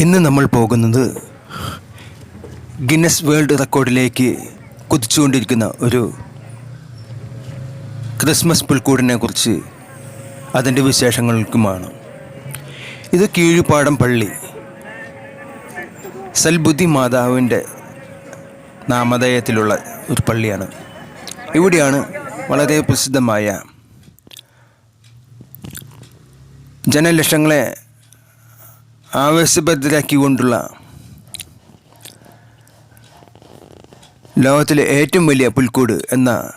ഇന്ന് നമ്മൾ പോകുന്നത് ഗിന്നസ് വേൾഡ് റെക്കോർഡിലേക്ക് കുതിച്ചുകൊണ്ടിരിക്കുന്ന ഒരു ക്രിസ്മസ് പുൽക്കൂടിനെ കുറിച്ച് അതിന്റെ വിശേഷങ്ങൾക്കുമാണ്. ഇത് കീഴുപാടം പള്ളി. സൽബുദ്ധി മാതാവിന്റെ നാമധേയത്തിലുള്ള ഒരു പള്ളിയാണ്. ഇവിടെയാണ് വളരെ പ്രസിദ്ധമായ ജനലക്ഷങ്ങളെ ആവേശഭദ്രാക്കിക്കൊണ്ടുള്ള ലോകത്തിലെ ഏറ്റവും വലിയ പുൽക്കൂട് എന്ന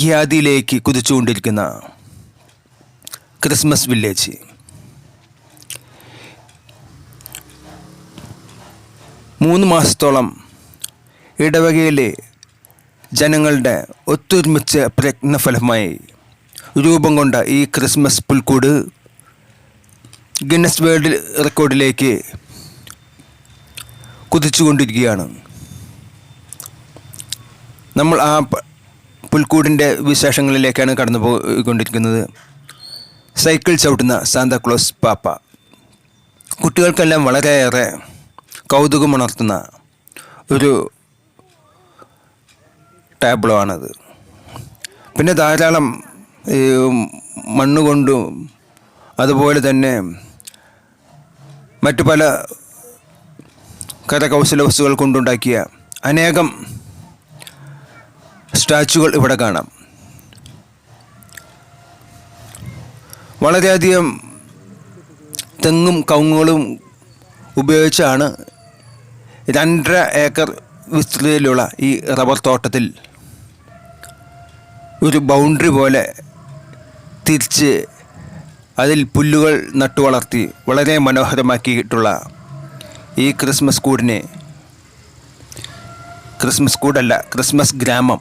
ഖ്യാതിയിലേക്ക് കുതിച്ചുകൊണ്ടിരിക്കുന്ന ക്രിസ്മസ് വില്ലേജ്. മൂന്ന് മാസത്തോളം ഇടവകയിലെ ജനങ്ങളുടെ ഒത്തൊരുമിച്ച പ്രയത്നഫലമായി രൂപം കൊണ്ട ഈ ക്രിസ്മസ് പുൽക്കൂട് ഗിന്നസ് വേൾഡ് റെക്കോർഡിലേക്ക് കുതിച്ചുകൊണ്ടിരിക്കുകയാണ്. നമ്മൾ ആ പുൽക്കൂടിന്റെ വിശേഷങ്ങളിലേക്കാണ് കടന്നു പോയിക്കൊണ്ടിരിക്കുന്നത് സൈക്കിൾ ചവിട്ടുന്ന സാന്താക്ലോസ് പാപ്പ. കുട്ടികൾക്കെല്ലാം വളരെയേറെ കൗതുകമുണർത്തുന്ന ഒരു ടാബ്ലോ ആണത് പിന്നെ ധാരാളം മണ്ണുകൊണ്ടും അതുപോലെ തന്നെ മറ്റു പല കരകൗശല വസ്തുക്കൾ കൊണ്ടുണ്ടാക്കിയ അനേകം സ്റ്റാച്ചുകൾ ഇവിടെ കാണാം. വളരെയധികം തെങ്ങും കവുങ്ങുകളും ഉപയോഗിച്ചാണ് രണ്ടര ഏക്കർ വിസ്തൃതിയിലുള്ള ഈ റബ്ബർ തോട്ടത്തിൽ ഒരു ബൗണ്ടറി പോലെ തിരിച്ച് അതിൽ പുല്ലുകൾ നട്ടു വളർത്തി വളരെ മനോഹരമാക്കിയിട്ടുള്ള ഈ ക്രിസ്മസ് കൂടിനെ ക്രിസ്മസ് കൂടല്ല ക്രിസ്മസ് ഗ്രാമം.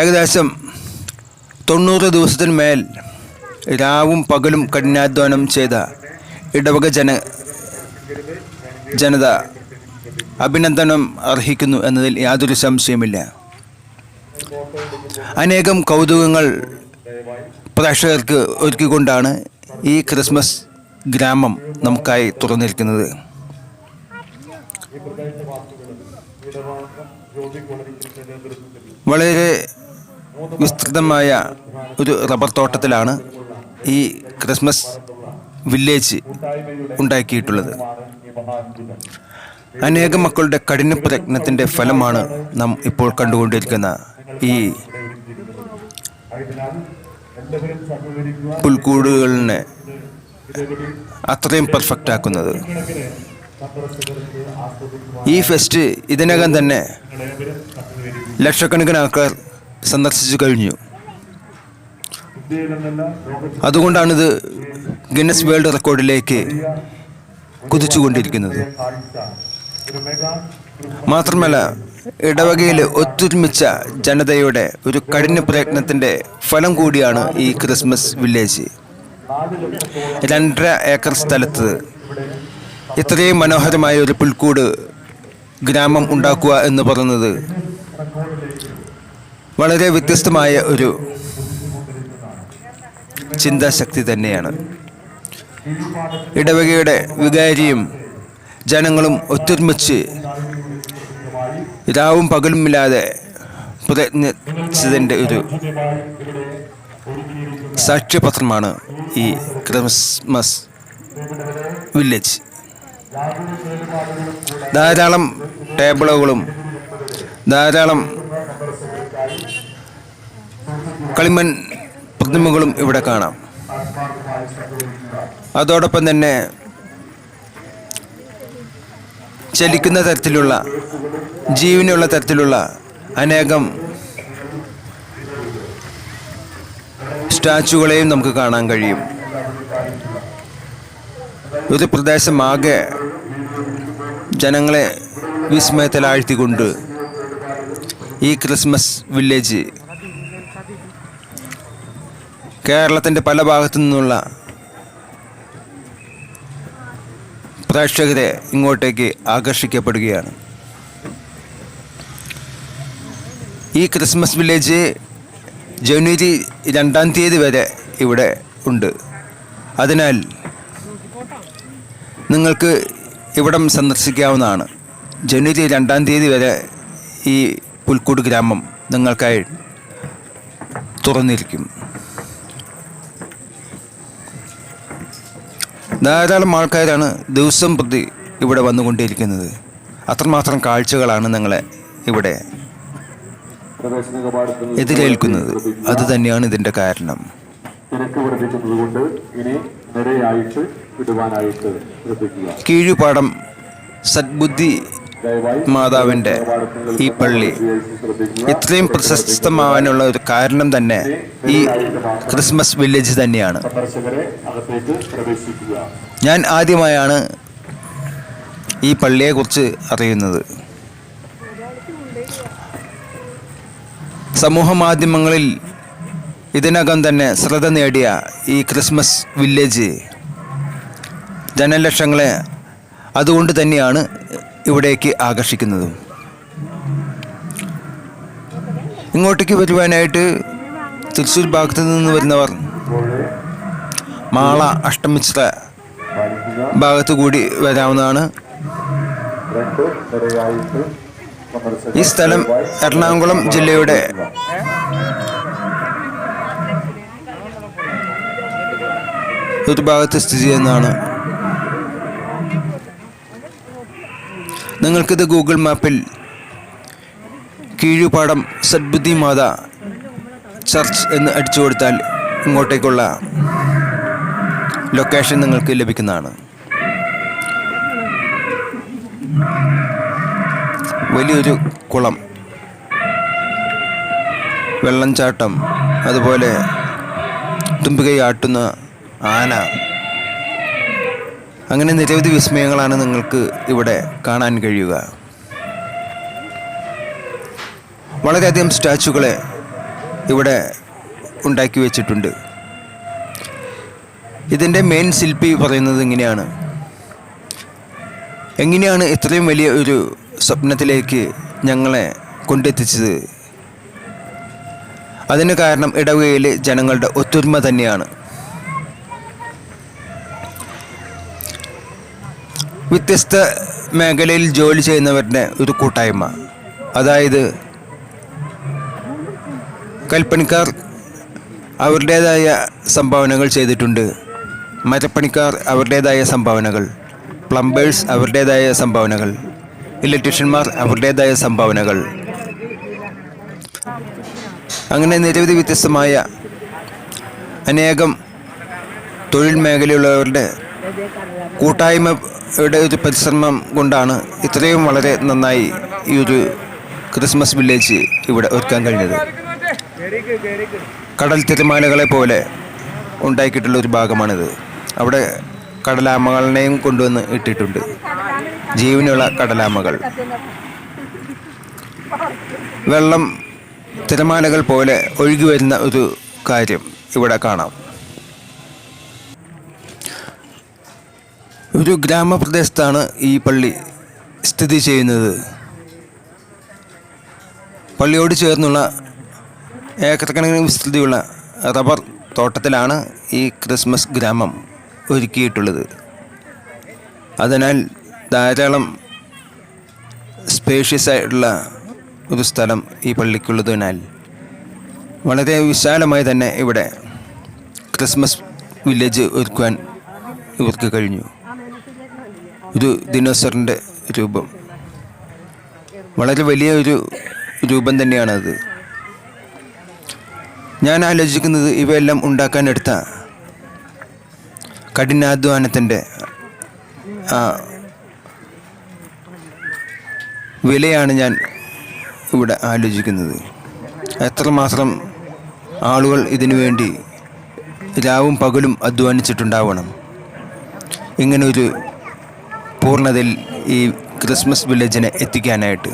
ഏകദേശം തൊണ്ണൂറ് ദിവസത്തിന് മേൽ രാവും പകലും കഠിനാധ്വാനം ചെയ്ത ഇടവക ജന ജനത അഭിനന്ദനം അർഹിക്കുന്നു എന്നതിൽ യാതൊരു സംശയമില്ല അനേകം കൗതുകങ്ങൾ പ്രേക്ഷകർക്ക് ഒരുക്കിക്കൊണ്ടാണ് ഈ ക്രിസ്മസ് ഗ്രാമം നമുക്കായി തുറന്നിരിക്കുന്നത്. വളരെ വിസ്തൃതമായ ഒരു റബ്ബർ തോട്ടത്തിലാണ് ഈ ക്രിസ്മസ് വില്ലേജ് ഉണ്ടാക്കിയിട്ടുള്ളത്. അനേകം മക്കളുടെ കഠിന പ്രയത്നത്തിന്റെ ഫലമാണ് നാം ഇപ്പോൾ കണ്ടുകൊണ്ടിരിക്കുന്ന ഈ പുൽക്കൂടുകളിനെ അത്രയും പെർഫെക്റ്റ് ആക്കുന്നത്. ഈ ഫെസ്റ്റ് ഇതിനകം തന്നെ ലക്ഷക്കണക്കിന് ആൾക്കാർ സന്ദർശിച്ചു കഴിഞ്ഞു. അതുകൊണ്ടാണിത് ഗിന്നസ് വേൾഡ് റെക്കോർഡിലേക്ക് കുതിച്ചുകൊണ്ടിരിക്കുന്നത്. മാത്രമല്ല ഇടവകയിൽ ഒത്തൊരുമിച്ച ജനതയുടെ ഒരു കഠിന പ്രയത്നത്തിന്റെ ഫലം കൂടിയാണ് ഈ ക്രിസ്മസ് വില്ലേജ്. രണ്ടര ഏക്കർ സ്ഥലത്ത് ഇത്രയും മനോഹരമായ ഒരു പുൽക്കൂട് ഗ്രാമം ഉണ്ടാക്കുക എന്ന് പറയുന്നത് വളരെ വ്യത്യസ്തമായ ഒരു ചിന്താശക്തി തന്നെയാണ്. ഇടവകയുടെ വികാരിയും ജനങ്ങളും ഒത്തൊരുമിച്ച് രാവും പകലുമില്ലാതെ പ്രയത്നിച്ചതിന്റെ ഒരു സാക്ഷ്യപത്രമാണ് ഈ ക്രിസ്മസ് വില്ലേജ്. ധാരാളം ടേബിളുകളും ധാരാളം കളിമൺ പ്രതിമകളും ഇവിടെ കാണാം. അതോടൊപ്പം തന്നെ ചലിക്കുന്ന തരത്തിലുള്ള ജീവനുള്ള തരത്തിലുള്ള അനേകം സ്റ്റാച്ചുകളെയും നമുക്ക് കാണാൻ കഴിയും. ഒരു പ്രദേശമാകെ ജനങ്ങളെ വിസ്മയത്തിലാഴ്ത്തിക്കൊണ്ട് ഈ ക്രിസ്മസ് വില്ലേജ് കേരളത്തിന്റെ പല ഭാഗത്തു നിന്നുള്ള പ്രേക്ഷകരെ ഇങ്ങോട്ടേക്ക് ആകർഷിക്കപ്പെടുകയാണ്. ഈ ക്രിസ്മസ് വില്ലേജ് ജനുവരി രണ്ടാം തീയതി വരെ ഇവിടെ ഉണ്ട്. അതിനാൽ നിങ്ങൾക്ക് ഇവിടം സന്ദർശിക്കാവുന്നതാണ്. ജനുവരി രണ്ടാം തീയതി വരെ ഈ പുൽക്കൂട് ഗ്രാമം നിങ്ങൾക്കായി തുറന്നിരിക്കും. ധാരാളം ആൾക്കാരാണ് ദിവസം പ്രതി ഇവിടെ വന്നുകൊണ്ടിരിക്കുന്നത് അത്രമാത്രം കാഴ്ചകളാണ് നിങ്ങളെ ഇവിടെ എതിരേൽക്കുന്നത്. അത് തന്നെയാണ് ഇതിന്റെ കാരണം. കീഴുപാടം സദ്ബുദ്ധി മാതാവിന്റെ ഈ പള്ളി. ഇത്രയും പ്രശസ്തമാവാനുള്ള ഒരു കാരണം തന്നെ ഈ ക്രിസ്മസ് വില്ലേജ് തന്നെയാണ്. ഞാൻ ആദ്യമായാണ് ഈ പള്ളിയെക്കുറിച്ച് അറിയുന്നത്. സമൂഹ മാധ്യമങ്ങളിൽ ഇതിനകം തന്നെ ശ്രദ്ധ നേടിയ ഈ ക്രിസ്മസ് വില്ലേജ് ജനലക്ഷങ്ങളെ അതുകൊണ്ട് തന്നെയാണ് ഇവിടേക്ക് ആകർഷിക്കുന്നതും. ഇങ്ങോട്ടേക്ക് വരുവാനായിട്ട് തൃശ്ശൂർ ഭാഗത്തു നിന്ന് വരുന്നവർ മാള അഷ്ടമിശ്ര ഭാഗത്ത് കൂടി വരാവുന്നതാണ്. ഈ സ്ഥലം എറണാകുളം ജില്ലയുടെ ഒരു ഭാഗത്ത് സ്ഥിതി ചെയ്യുന്നതാണ്. നിങ്ങൾക്കിത് ഗൂഗിൾ മാപ്പിൽ കീഴുപാടം സദ്ബുദ്ധി മാത ചർച്ച് എന്ന് അടിച്ചു കൊടുത്താൽ ഇങ്ങോട്ടേക്കുള്ള ലൊക്കേഷൻ നിങ്ങൾക്ക് ലഭിക്കുന്നതാണ്. വലിയൊരു കുളം. വെള്ളം ചാട്ടം അതുപോലെ തുമ്പികൈയാട്ടുന്ന ആന. അങ്ങനെ നിരവധി വിസ്മയങ്ങളാണ് നിങ്ങൾക്ക് ഇവിടെ കാണാൻ കഴിയുക. വളരെയധികം സ്റ്റാച്ചുകളെ ഇവിടെ ഉണ്ടാക്കി വെച്ചിട്ടുണ്ട്. ഇതിന്റെ മെയിൻ ശില്പി പറയുന്നത് ഇങ്ങനെയാണ്. എങ്ങനെയാണ് ഇത്രയും വലിയ ഒരു സ്വപ്നത്തിലേക്ക് ഞങ്ങളെ കൊണ്ടെത്തിച്ചത്? അതിന് കാരണം ഇടവകയിലെ ജനങ്ങളുടെ ഒത്തൊരുമ തന്നെയാണ്. വ്യത്യസ്ത മേഖലയിൽ ജോലി ചെയ്യുന്നവരുടെ ഒരു കൂട്ടായ്മ. അതായത് കൽപ്പണിക്കാർ അവരുടേതായ സംഭാവനകൾ ചെയ്തിട്ടുണ്ട്. മരപ്പണിക്കാർ അവരുടേതായ സംഭാവനകൾ. പ്ലംബേഴ്സ് അവരുടേതായ സംഭാവനകൾ. ഇലക്ട്രീഷ്യന്മാർ അവരുടേതായ സംഭാവനകൾ. അങ്ങനെ നിരവധി വ്യത്യസ്തമായ അനേകം തൊഴിൽ മേഖലയുള്ളവരുടെ കൂട്ടായ്മയുടെ ഒരു പരിശ്രമം കൊണ്ടാണ് ഇത്രയും വളരെ നന്നായി ഈ ഒരു ക്രിസ്മസ് വില്ലേജ് ഇവിടെ ഒരുക്കാൻ കഴിഞ്ഞത്. കടൽ തിരമാലകളെ പോലെ ഉണ്ടാക്കിയിട്ടുള്ള ഒരു ഭാഗമാണിത്. അവിടെ കടലാമകളെയും കൊണ്ടുവന്ന് ഇട്ടിട്ടുണ്ട്. ജീവനുള്ള കടലാമകൾ. വെള്ളം തിരമാലകൾ പോലെ ഒഴുകി വരുന്ന ഒരു കാര്യം ഇവിടെ കാണാം. ഒരു ഗ്രാമപ്രദേശത്താണ് ഈ പള്ളി സ്ഥിതി ചെയ്യുന്നത്. പള്ളിയോട് ചേർന്നുള്ള ഏക്കറക്കണക്കിന് കണക്കിന് വിസ്തൃതിയുള്ള റബ്ബർ തോട്ടത്തിലാണ് ഈ ക്രിസ്മസ് ഗ്രാമം ഒരുക്കിയിട്ടുള്ളത്. അതിനാൽ ധാരാളം സ്പേഷ്യസ് ആയിട്ടുള്ള ഒരു സ്ഥലം ഈ പള്ളിക്കുള്ളതിനാൽ വളരെ വിശാലമായി തന്നെ ഇവിടെ ക്രിസ്മസ് വില്ലേജ് ഒരുക്കുവാൻ ഇവർക്ക് കഴിഞ്ഞു. ഒരു ദിനോസറിന്റെ രൂപം. വളരെ വലിയ ഒരു രൂപം തന്നെയാണത്. ഞാൻ ആലോചിക്കുന്നത് ഇവയെല്ലാം ഉണ്ടാക്കാനെടുത്ത കഠിനാധ്വാനത്തിന്റെ ആ വിലയാണ് ഞാൻ ഇവിടെ ആലോചിക്കുന്നത്. എത്രമാത്രം ആളുകൾ ഇതിനു വേണ്ടി രാവും പകലും അധ്വാനിച്ചിട്ടുണ്ടാവണം. ഇങ്ങനൊരു പൂർണതയിൽ ഈ ക്രിസ്മസ് വില്ലേജിനെ എത്തിക്കാനായിട്ട്.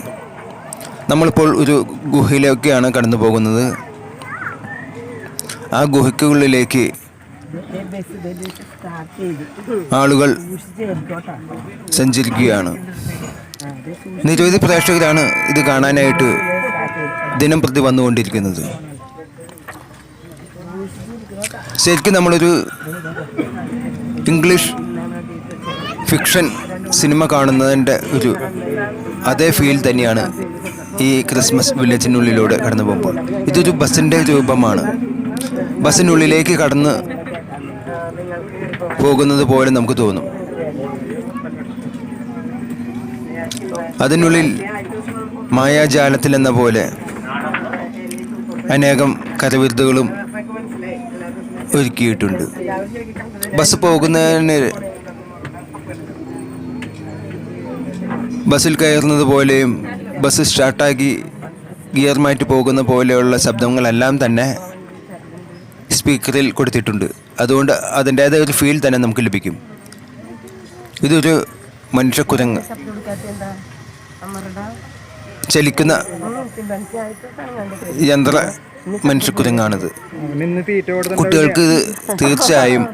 നമ്മളിപ്പോൾ ഒരു ഗുഹയിലേക്കാണ് കടന്നു പോകുന്നത്. ആ ഗുഹയ്ക്കുള്ളിലേക്ക് ആളുകൾ സഞ്ചരിക്കുകയാണ്. നിരവധി പ്രേക്ഷകരാണ് ഇത് കാണാനായിട്ട് ദിനം പ്രതി വന്നുകൊണ്ടിരിക്കുന്നത്. ശരിക്കും നമ്മളൊരു ഇംഗ്ലീഷ് ഫിക്ഷൻ സിനിമ കാണുന്നതിന്റെ ഒരു അതേ ഫീൽ തന്നെയാണ് ഈ ക്രിസ്മസ് വില്ലേജിനുള്ളിലൂടെ കടന്നു പോകുമ്പോൾ. ഇതൊരു ബസ്സിന്റെ രൂപമാണ്. ബസ്സിനുള്ളിലേക്ക് കടന്ന് പോകുന്നത് പോലെ നമുക്ക് തോന്നും. അതിനുള്ളിൽ മായാജാലത്തിൽ എന്ന പോലെ അനേകം കരവിരുതുകളും ഒരുക്കിയിട്ടുണ്ട്. ബസ് പോകുന്നതിന് ബസ്സിൽ കയറുന്നത് പോലെയും ബസ് സ്റ്റാർട്ടാക്കി ഗിയർ മാറ്റി പോകുന്ന പോലെയുള്ള ശബ്ദങ്ങളെല്ലാം തന്നെ സ്പീക്കറിൽ കൊടുത്തിട്ടുണ്ട്. അതുകൊണ്ട് അതിന്റേതായ ഒരു ഫീൽ തന്നെ നമുക്ക് ലഭിക്കും. ഇതൊരു മനുഷ്യക്കുരങ്ങ്. ചലിക്കുന്ന യന്ത്ര മനുഷ്യക്കുരങ്ങാണിത്. കുട്ടികൾക്ക് ഇത് തീർച്ചയായും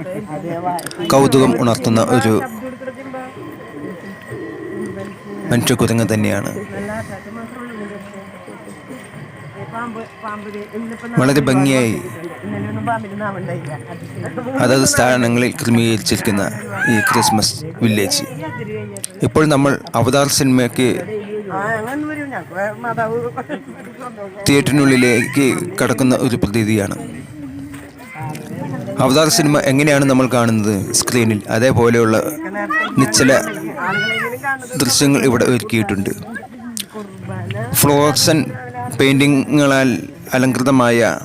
കൗതുകം ഉണർത്തുന്ന ഒരു മനുഷ്യക്കുരങ്ങ് തന്നെയാണ്. വളരെ ഭംഗിയായി അതത് സ്ഥാനങ്ങളിൽ ക്രമീകരിച്ചിരിക്കുന്ന ഈ ക്രിസ്മസ് വില്ലേജ്. ഇപ്പോൾ നമ്മൾ അവതാർ സിനിമയ്ക്ക് തിയേറ്ററിനുള്ളിലേക്ക് കടക്കുന്ന ഒരു പ്രതീതിയാണ്. അവതാർ സിനിമ എങ്ങനെയാണ് നമ്മൾ കാണുന്നത് സ്ക്രീനിൽ? അതേപോലെയുള്ള നിശ്ചല ദൃശ്യങ്ങൾ ഇവിടെ ഒരുക്കിയിട്ടുണ്ട്. ഫ്ലോർസൻ പെയിന്റിങ്ങുകളാൽ അലങ്കൃതമായ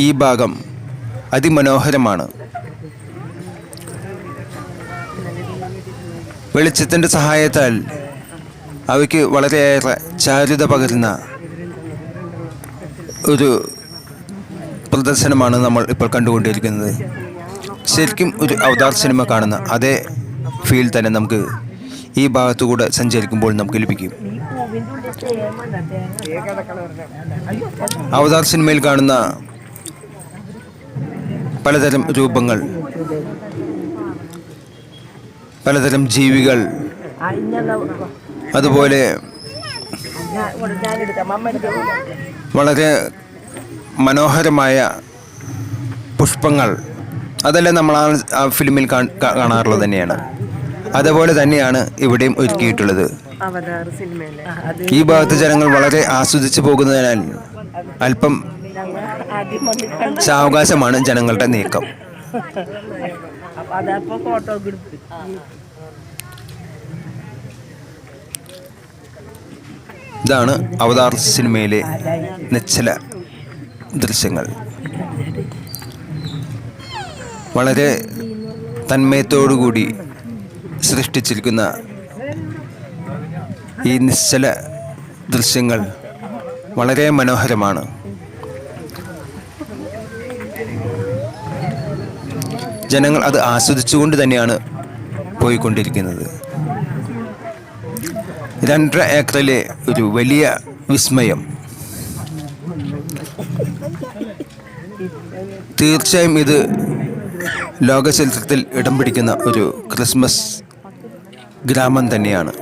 ഈ ഭാഗം അതിമനോഹരമാണ്. വെളിച്ചത്തിന്റെ സഹായത്താൽ അവയ്ക്ക് വളരെയേറെ ചാരുത പകരുന്ന ഒരു പ്രദർശനമാണ് നമ്മൾ ഇപ്പോൾ കണ്ടുകൊണ്ടിരിക്കുന്നത്. ശരിക്കും ഒരു അവതാർ സിനിമ കാണുന്ന അതേ ഫീൽ തന്നെ നമുക്ക് ഈ ഭാഗത്തുകൂടെ സഞ്ചരിക്കുമ്പോൾ നമുക്ക് ലഭിക്കും. അവതാർ സിനിമയിൽ കാണുന്ന പലതരം രൂപങ്ങൾ പലതരം ജീവികൾ അതുപോലെ വളരെ മനോഹരമായ പുഷ്പങ്ങൾ അതെല്ലാം നമ്മൾ ആ ഫിലിമിൽ കാണാറുള്ളത് തന്നെയാണ്. അതുപോലെ തന്നെയാണ് ഇവിടെയും ഒരുക്കിയിട്ടുള്ളത്. അവതാർ സിനിമയിലെ. അത് ഈ ഭാഗത്ത് ജനങ്ങൾ വളരെ ആസ്വദിച്ചു പോകുന്നതിനാൽ അല്പം സാവകാശമാണ് ജനങ്ങളുടെ നീക്കം. അപ്പൊ ഫോട്ടോ എടുത്ത്. ഇതാണ് അവതാർ സിനിമയിലെ നിശ്ചല ദൃശ്യങ്ങൾ. വളരെ തന്മയത്തോടുകൂടി സൃഷ്ടിച്ചിരിക്കുന്ന ഈ നിശ്ചല ദൃശ്യങ്ങൾ വളരെ മനോഹരമാണ്. ജനങ്ങൾ അത് ആസ്വദിച്ചുകൊണ്ട് തന്നെയാണ് പോയിക്കൊണ്ടിരിക്കുന്നത്. രണ്ടര ഏക്കറിലെ ഒരു വലിയ വിസ്മയം. തീർച്ചയായും ഇത് ലോകചരിത്രത്തിൽ ഇടം പിടിക്കുന്ന ഒരു ക്രിസ്മസ് ഗ്രാമം തന്നെയാണ്.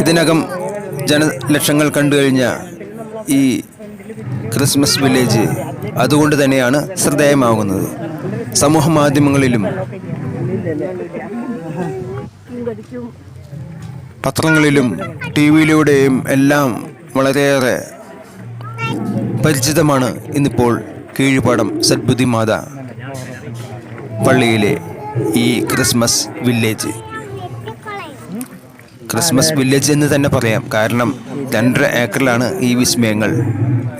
ഇതിനകം ജനലക്ഷങ്ങൾ കണ്ടു കഴിഞ്ഞ ഈ ക്രിസ്മസ് വില്ലേജ് അതുകൊണ്ട് തന്നെയാണ് ശ്രദ്ധേയമാകുന്നത്. സമൂഹ മാധ്യമങ്ങളിലും പത്രങ്ങളിലും ടി വിയിലൂടെയും എല്ലാം വളരെയേറെ പരിചിതമാണ് ഇന്നിപ്പോൾ കീഴ്പാടം സദ്ബുദ്ധി മാത പള്ളിയിലെ ഈ ക്രിസ്മസ് വില്ലേജ്. ക്രിസ്മസ് വില്ലേജ് എന്ന് തന്നെ പറയാം. കാരണം രണ്ടര ഏക്കറിലാണ് ഈ വിസ്മയങ്ങൾ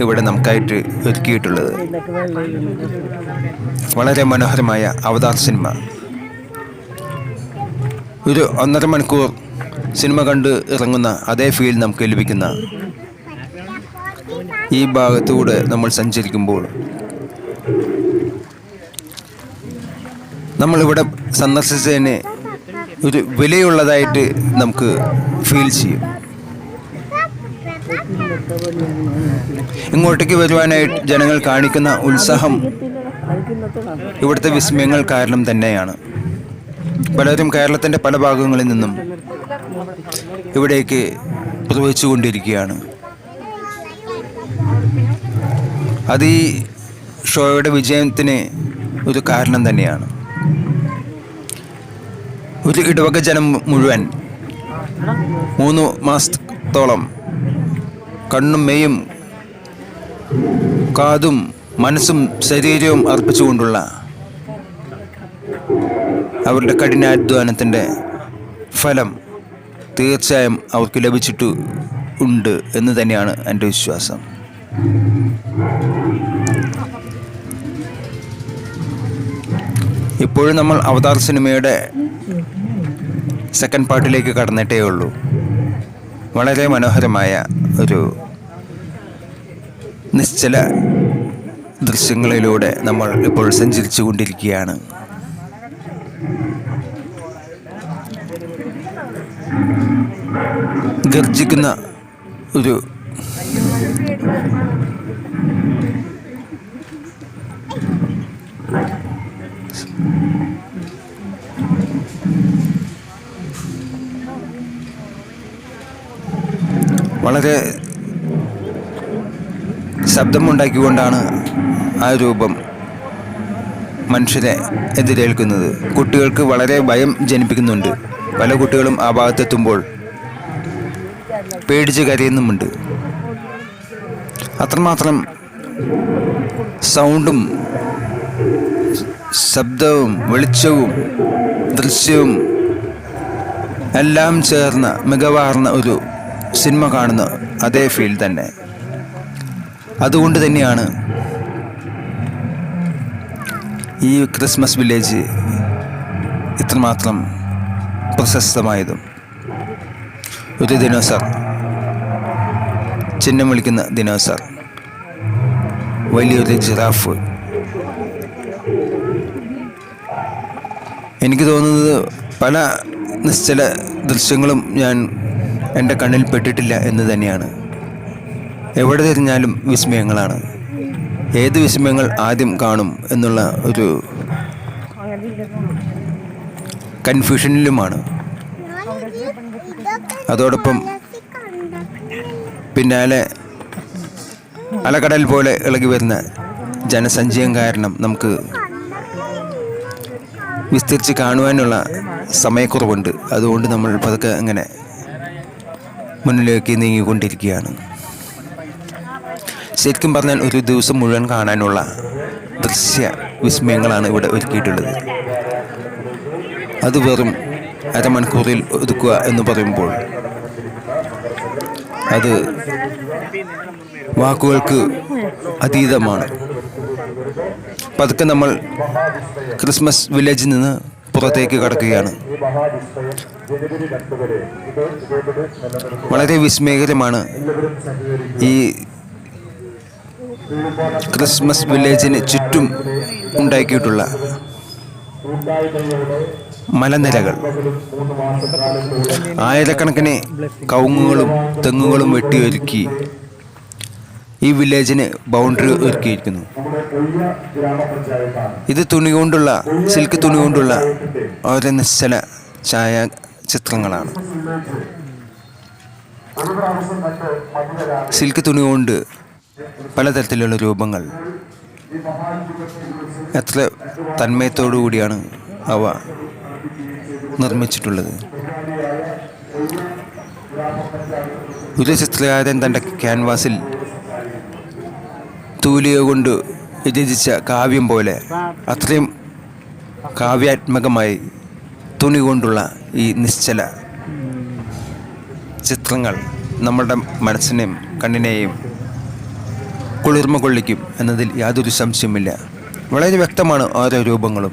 ഇവിടെ നമുക്കായിട്ട് ഒരുക്കിയിട്ടുള്ളത്. വളരെ മനോഹരമായ അവതാർ സിനിമ. ഒരു ഒന്നര മണിക്കൂർ സിനിമ കണ്ട് ഇറങ്ങുന്ന അതേ ഫീൽ നമുക്ക് ലഭിക്കുന്ന ഈ ഭാഗത്തൂടെ നമ്മൾ സഞ്ചരിക്കുമ്പോൾ നമ്മളിവിടെ സന്ദർശിച്ചതിന് ഒരു വിലയുള്ളതായിട്ട് നമുക്ക് ഫീൽ ചെയ്യും. ഇങ്ങോട്ടേക്ക് വരുവാനായിട്ട് ജനങ്ങൾ കാണിക്കുന്ന ഉത്സാഹം ഇവിടുത്തെ വിസ്മയങ്ങൾ കാരണം തന്നെയാണ്. പലരും കേരളത്തിന്റെ പല ഭാഗങ്ങളിൽ നിന്നും ഇവിടേക്ക് പ്രവഹിച്ചുകൊണ്ടിരിക്കുകയാണ് അത് ഈ ഷോയുടെ വിജയത്തിന് ഒരു കാരണം തന്നെയാണ്. ഒരു ഇടവക ജനം മുഴുവൻ. മൂന്ന് മാസത്തോളം കണ്ണും മെയ്യും കാതും മനസ്സും ശരീരവും അർപ്പിച്ചുകൊണ്ടുള്ള അവരുടെ കഠിനാധ്വാനത്തിന്റെ ഫലം തീർച്ചയായും അവർക്ക് ലഭിച്ചിട്ട് ഉണ്ട് എന്ന് തന്നെയാണ് എന്റെ വിശ്വാസം. ഇപ്പോഴും നമ്മൾ അവതാർ സിനിമയുടെ സെക്കൻഡ് പാർട്ടിലേക്ക് കടന്നിട്ടേ ഉള്ളൂ. വളരെ മനോഹരമായ ഒരു നിശ്ചല ദൃശ്യങ്ങളിലൂടെ നമ്മൾ ഇപ്പോൾ സഞ്ചരിച്ചു കൊണ്ടിരിക്കുകയാണ് ഗർജിക്കുന്ന ഒരു വളരെ ശബ്ദമുണ്ടാക്കിക്കൊണ്ടാണ് ആ രൂപം മനുഷ്യരെ എതിരേൽക്കുന്നത്. കുട്ടികൾക്ക് വളരെ ഭയം ജനിപ്പിക്കുന്നുണ്ട്. പല കുട്ടികളും ആ ഭാഗത്തെത്തുമ്പോൾ പേടിച്ച് കരയുന്നുമുണ്ട്. അത്രമാത്രം സൗണ്ടും ശബ്ദവും വെളിച്ചവും ദൃശ്യവും എല്ലാം ചേർന്ന മികവാർന്ന ഒരു സിനിമ കാണുന്ന അതേ ഫീൽ തന്നെ. അതുകൊണ്ട് തന്നെയാണ് ഈ ക്രിസ്മസ് വില്ലേജ് ഇത്രമാത്രം പ്രശസ്തമായതും. ഒരു ദിനോസർ ചിഹ്നം വിളിക്കുന്ന ദിനോസർ വലിയൊരു ജിറാഫ്. എനിക്ക് തോന്നുന്നത് പല നിശ്ചല ദൃശ്യങ്ങളും ഞാൻ എന്റെ കണ്ണിൽ പെട്ടിട്ടില്ല എന്ന് തന്നെയാണ്. എവിടെ തിരിഞ്ഞാലും വിസ്മയങ്ങളാണ്. ഏത് വിസ്മയങ്ങൾ ആദ്യം കാണും എന്നുള്ള ഒരു കൺഫ്യൂഷനിലുമാണ്. അതോടൊപ്പം പിന്നാലെ അലക്കടൽ പോലെ ഇളകി വരുന്ന ജനസഞ്ചയം കാരണം നമുക്ക് വിസ്തരിച്ച് കാണുവാനുള്ള സമയക്കുറവുണ്ട്. അതുകൊണ്ട് നമ്മൾ പതുക്കെ അങ്ങനെ മുന്നിലേക്ക് നീങ്ങിക്കൊണ്ടിരിക്കുകയാണ്. ശരിക്കും പറഞ്ഞാൽ ഒരു ദിവസം മുഴുവൻ കാണാനുള്ള ദൃശ്യ വിസ്മയങ്ങളാണ് ഇവിടെ ഒരുക്കിയിട്ടുള്ളത്. അത് വെറും അരമണിക്കൂറിൽ ഒതുക്കുക എന്ന് പറയുമ്പോൾ അത് വാക്കുകൾക്ക് അതീതമാണ്. പതുക്കെ നമ്മൾ ക്രിസ്മസ് വില്ലേജിൽ നിന്ന് പുറത്തേക്ക് കടക്കുകയാണ്. വളരെ വിസ്മയകരമാണ് ഈ ക്രിസ്മസ് വില്ലേജിന് ചുറ്റും ഉണ്ടാക്കിയിട്ടുള്ള മലനിരകൾ. ആയിരക്കണക്കിന് കവുങ്ങുകളും തെങ്ങുകളും വെട്ടിയൊരുക്കി ഈ വില്ലേജിന് ബൗണ്ടറി ഒരുക്കിയിരിക്കുന്നു. ഇത് തുണി കൊണ്ടുള്ള സിൽക്ക് തുണി കൊണ്ടുള്ള ഓരോ നിശ്ചല ഛായ ചിത്രങ്ങളാണ്. സിൽക്ക് തുണി കൊണ്ട് പലതരത്തിലുള്ള രൂപങ്ങൾ. എത്ര തന്മയത്തോടു കൂടിയാണ് അവ നിർമ്മിച്ചിട്ടുള്ളത്. ഒരു ചിത്രകാരൻ തന്റെ ക്യാൻവാസിൽ തൂലിക കൊണ്ട് രചിച്ച കാവ്യം പോലെ അത്രയും കാവ്യാത്മകമായി തുണി കൊണ്ടുള്ള ഈ നിശ്ചല ചിത്രങ്ങൾ നമ്മളുടെ മനസ്സിനെയും കണ്ണിനെയും കുളിർമ കൊള്ളിക്കും എന്നതിൽ യാതൊരു സംശയമില്ല വളരെ വ്യക്തമാണ് ഓരോ രൂപങ്ങളും.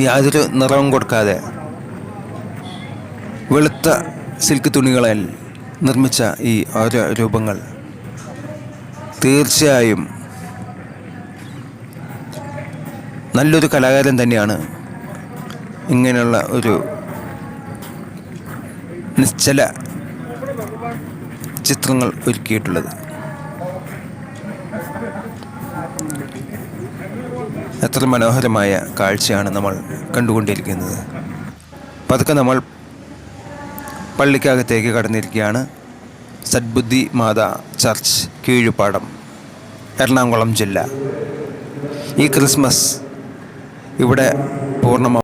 യാതൊരു നിറവും കൊടുക്കാതെ വെളുത്ത സിൽക്ക് തുണികളിൽ നിർമ്മിച്ച ഈ ഓരോ രൂപങ്ങൾ തീർച്ചയായും. നല്ലൊരു കലാകാരൻ തന്നെയാണ് ഇങ്ങനെയുള്ള ഒരു നിശ്ചല ചിത്രങ്ങൾ ഒരുക്കിയിട്ടുള്ളത്. എത്ര മനോഹരമായ കാഴ്ചയാണ് നമ്മൾ കണ്ടുകൊണ്ടിരിക്കുന്നത്. പതുക്കെ നമ്മൾ പള്ളിക്കകത്തേക്ക് കടന്നിരിക്കുകയാണ്. സദ്ബുദ്ധി മാതാ ചർച്ച് കീഴുപാടം എറണാകുളം ജില്ല. ഈ ക്രിസ്മസ് ഇവിടെ പൂർണമാവും